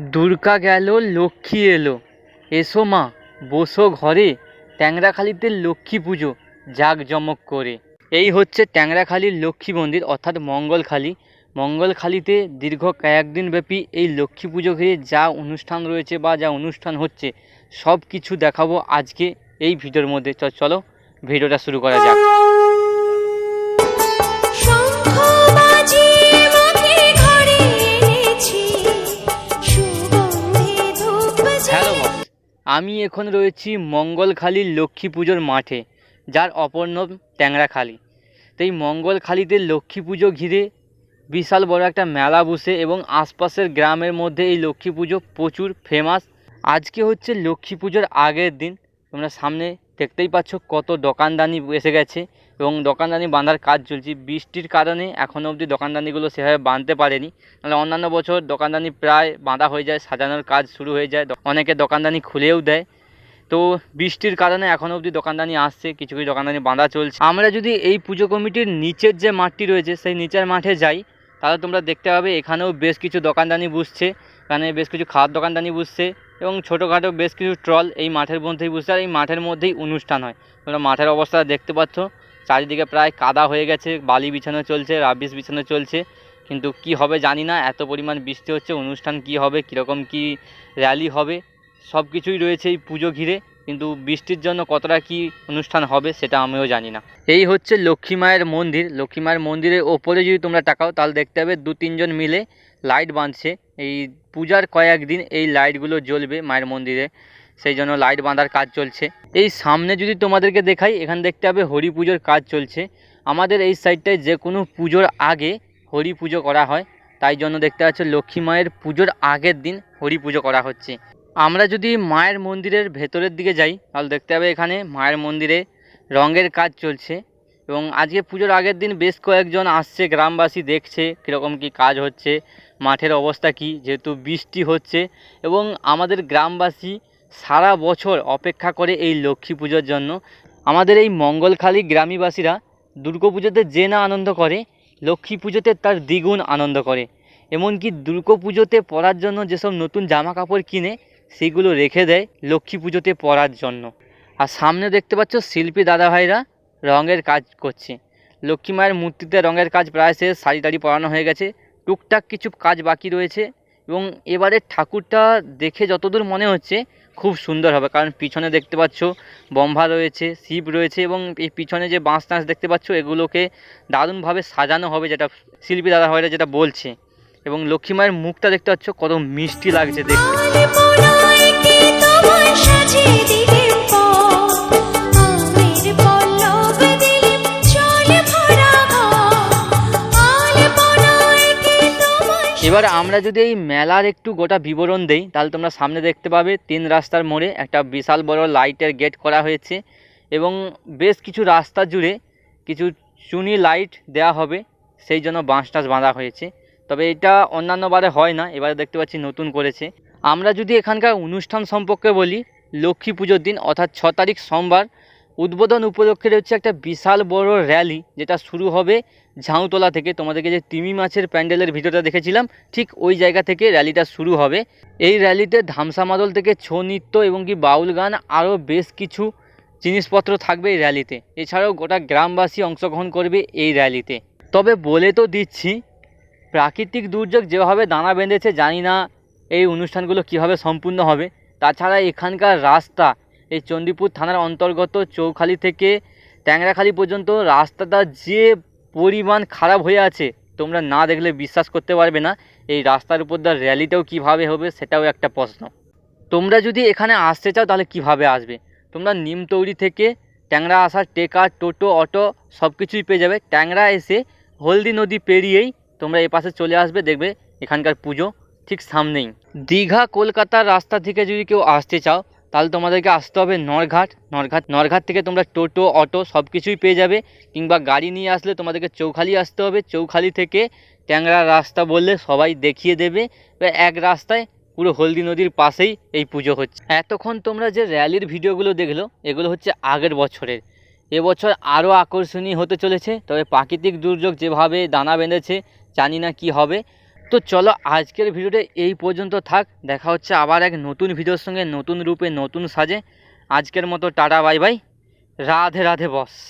দুর্গা গেল, লক্ষ্মী এলো। এসো মা, বসো ঘরে, ট্যাংরাখালিতে লক্ষ্মী পুজো, জাঁকজমক করে। এই হচ্ছে ট্যাংরাখালির লক্ষ্মী মন্দির, অর্থাৎ মঙ্গলখালি। মঙ্গলখালিতে দীর্ঘ কয়েকদিন ব্যাপী এই লক্ষ্মী পুজো ঘিরে যা অনুষ্ঠান রয়েছে বা যা অনুষ্ঠান হচ্ছে সব কিছু দেখাবো আজকে এই ভিডিওর মধ্যে। চলো, ভিডিওটা শুরু করা যাক। আমি এখন রয়েছি মঙ্গলখালির লক্ষ্মী পুজোর মাঠে, যার অপর নাম ট্যাংরাখালি। তো এই মঙ্গলখালিতে লক্ষ্মী পুজো ঘিরে বিশাল বড় একটা মেলা বসে এবং আশপাশের গ্রামের মধ্যে এই লক্ষ্মী পুজো প্রচুর ফেমাস আজকে হচ্ছে লক্ষ্মী পুজোর আগের দিন। তোমরা সামনে দেখতেই পাচ্ছ কত দোকানদানি এসে গেছে এবং দোকানদানি বাঁধার কাজ চলছে। বৃষ্টির কারণে এখনও অবধি দোকানদানিগুলো সেভাবে বাঁধতে পারেনি। নাহলে অন্যান্য বছর দোকানদানি প্রায় বাঁধা হয়ে যায়, সাজানোর কাজ শুরু হয়ে যায়, অনেকে দোকানদানি খুলেও দেয়। তো বৃষ্টির কারণে এখনও অবধি দোকানদানি আসছে, কিছু কিছু দোকানদানি বাঁধা চলছে। আমরা যদি এই পুজো কমিটির নিচের যে মাঠটি রয়েছে, সেই নিচের মাঠে যাই, তাহলে তোমরা দেখতে পাবে এখানেও বেশ কিছু দোকানদানি বসছে। এখানে বেশ কিছু খাওয়ার দোকানদানি বসছে এবং ছোটোখাটো বেশ কিছু ট্রল এই মাঠের মধ্যেই বসছে আর এই মাঠের মধ্যেই অনুষ্ঠান হয়। তোমরা মাঠের অবস্থা দেখতে পাচ্ছ। চারিদিকে প্রায় কাদা হয়ে গেছে, বালি বিছানো চলছে রাবিশ বিছানো চলছে। কিন্তু কি হবে জানি না, এত পরিমাণ বৃষ্টি হচ্ছে, অনুষ্ঠান কি হবে, কীরকম কি র্যালি হবে, সব কিছুই রয়েছে এই পুজো ঘিরে। কিন্তু বৃষ্টির জন্য কতটা কি অনুষ্ঠান হবে সেটা আমিও জানি না। এই হচ্ছে লক্ষ্মী মায়ের মন্দির। লক্ষ্মী মায়ের মন্দিরের ওপরে যদি তোমরা তাকাও, তাহলে দেখতে পাবে দু তিনজন মিলে লাইট বাঁধছে। এই পূজার কয়েকদিন এই লাইটগুলো জ্বলবে মায়ের মন্দিরে, সেই জন্য লাইট বাঁধার কাজ চলছে। এই সামনে যদি তোমাদেরকে দেখাই, এখানে দেখতে হবে হরি পুজোর কাজ চলছে। আমাদের এই সাইডটায় যে কোনো পুজোর আগে হরি পুজো করা হয়, তাই জন্য দেখতে পাচ্ছ লক্ষ্মী মায়ের পুজোর আগের দিন হরি পুজো করা হচ্ছে। আমরা যদি মায়ের মন্দিরের ভেতরের দিকে যাই, তাহলে দেখতে হবে এখানে মায়ের মন্দিরে রঙের কাজ চলছে। এবং আজকে পুজোর আগের দিন বেশ কয়েকজন আসছে, গ্রামবাসী দেখছে কীরকম কি কাজ হচ্ছে, মাঠের অবস্থা কি, যেহেতু বৃষ্টি হচ্ছে এবং আমাদের গ্রামবাসী সারা বছর অপেক্ষা করে এই লক্ষ্মী পুজোর জন্য। আমাদের এই মঙ্গলখালী গ্রামীবাসীরা দুর্গাপুজোতে যে না আনন্দ করে, লক্ষ্মী পুজোতে তার দ্বিগুণ আনন্দ করে। এমনকি দুর্গা পুজোতে পরার জন্য যেসব নতুন জামা কাপড় কিনে, সেগুলো রেখে দেয় লক্ষ্মী পুজোতে পরার জন্য। আর সামনে দেখতে পাচ্ছ শিল্পী দাদাভাইরা রঙের কাজ করছে। লক্ষ্মী মায়ের মূর্তিতে রঙের কাজ প্রায় শেষ, শাড়ি টাড়ি পরানো হয়ে গেছে। টুকটাক কিছু কাজ বাকি রয়েছে এবং এবারে ঠাকুরটা দেখে যতদূর মনে হচ্ছে খুব সুন্দর হবে। কারণ পিছনে দেখতে পাচ্ছ বম্ভা রয়েছে, শিব রয়েছে এবং এই পিছনে যে বাঁশ টাঁশ দেখতে পাচ্ছ, এগুলোকে দারুণভাবে সাজানো হবে যেটা শিল্পী দাদা দাদাভাইরা যেটা বলছে। এবং লক্ষ্মী মায়ের মুখটা দেখতে পাচ্ছ কত মিষ্টি লাগছে দেখতে। এবার আমরা যদি এই মেলার একটু গোটা বিবরণ দেই, তাহলে তোমরা সামনে দেখতে পাবে তিন রাস্তার মোড়ে একটা বিশাল বড় লাইটের গেট করা হয়েছে এবং বেশ কিছু রাস্তা জুড়ে কিছু চুনি লাইট দেওয়া হবে, সেই জন্য বাঁশ টাঁশ বাঁধা হয়েছে। তবে এটা অন্যান্য বারে হয় না, এবারে দেখতে পাচ্ছি নতুন করেছে। আমরা যদি এখানকার অনুষ্ঠান সম্পর্কে বলি, লক্ষ্মী পুজোর দিন অর্থাৎ ছ তারিখ সোমবার উদ্বোধন উপলক্ষে রয়েছে একটা বিশাল বড় র্যালি, যেটা শুরু হবে ঝাউতলা থেকে। তোমাদেরকে যে তিমি মাছের প্যান্ডেলের ভিডিওটা দেখেছিলাম, ঠিক ওই জায়গা থেকে র্যালিটা শুরু হবে। এই র্যালিতে ধামসা মাদল থেকে ছৌ নৃত্য এবং কি বাউল গান, আরও বেশ কিছু জিনিসপত্র থাকবে এই র্যালিতে। এছাড়াও গোটা গ্রামবাসী অংশগ্রহণ করবে এই র্যালিতে। তবে বলে তো দিচ্ছি, প্রাকৃতিক দুর্যোগ যেভাবে দানা বেঁধেছে, জানি না এই অনুষ্ঠানগুলো কীভাবে সম্পূর্ণ হবে। তাছাড়া এখানকার রাস্তা এই চণ্ডীপুর থানার অন্তর্গত চৌখালি থেকে ট্যাংরাখালি পর্যন্ত রাস্তাটা যে পরিমাণ খারাপ হয়ে আছে, তোমরা না দেখলে বিশ্বাস করতে পারবে না। এই রাস্তার উপর দা র্যালিটাও কীভাবে হবে সেটাও একটা প্রশ্ন। তোমরা যদি এখানে আসতে চাও তাহলে কীভাবে আসবে? তোমরা নিমতৌরি থেকে ট্যাংরা আসার টেকার টোটো, অটো সব কিছুই পেয়ে যাবে। ট্যাংরা এসে হলদি নদী পেরিয়েই তোমরা এপাশে চলে আসবে, দেখবে এখানকার পুজো ঠিক সামনেই। দীঘা, কলকাতার রাস্তা থেকে যদি কেউ আসতে চাও তাহলে তোমাদেরকে আসতে হবে নরঘাট। নরঘাট নরঘাট থেকে তোমরা টোটো, অটো সব কিছুই পেয়ে যাবে। কিংবা গাড়ি নিয়ে আসলে তোমাদেরকে চৌখালি আসতে হবে। চৌখালি থেকে ট্যাংরা রাস্তা বললে সবাই দেখিয়ে দেবে। এক রাস্তায় পুরো হলদি নদীর পাশেই এই পুজো হচ্ছে। এতক্ষণ তোমরা যে র্যালির ভিডিওগুলো দেখল, এগুলো হচ্ছে আগের বছরের। এবছর আরও আকর্ষণীয় হতে চলেছে। তবে প্রাকৃতিক দুর্যোগ যেভাবে দানা বেঁধেছে, জানি না কি হবে। তো চলো আজকের ভিডিওটা এই পর্যন্ত থাক। দেখা হচ্ছে আবার এক নতুন ভিডিওর সঙ্গে নতুন রূপে, নতুন সাজে। আজকের মতো tata, bye bye. Radhe Radhe, boss.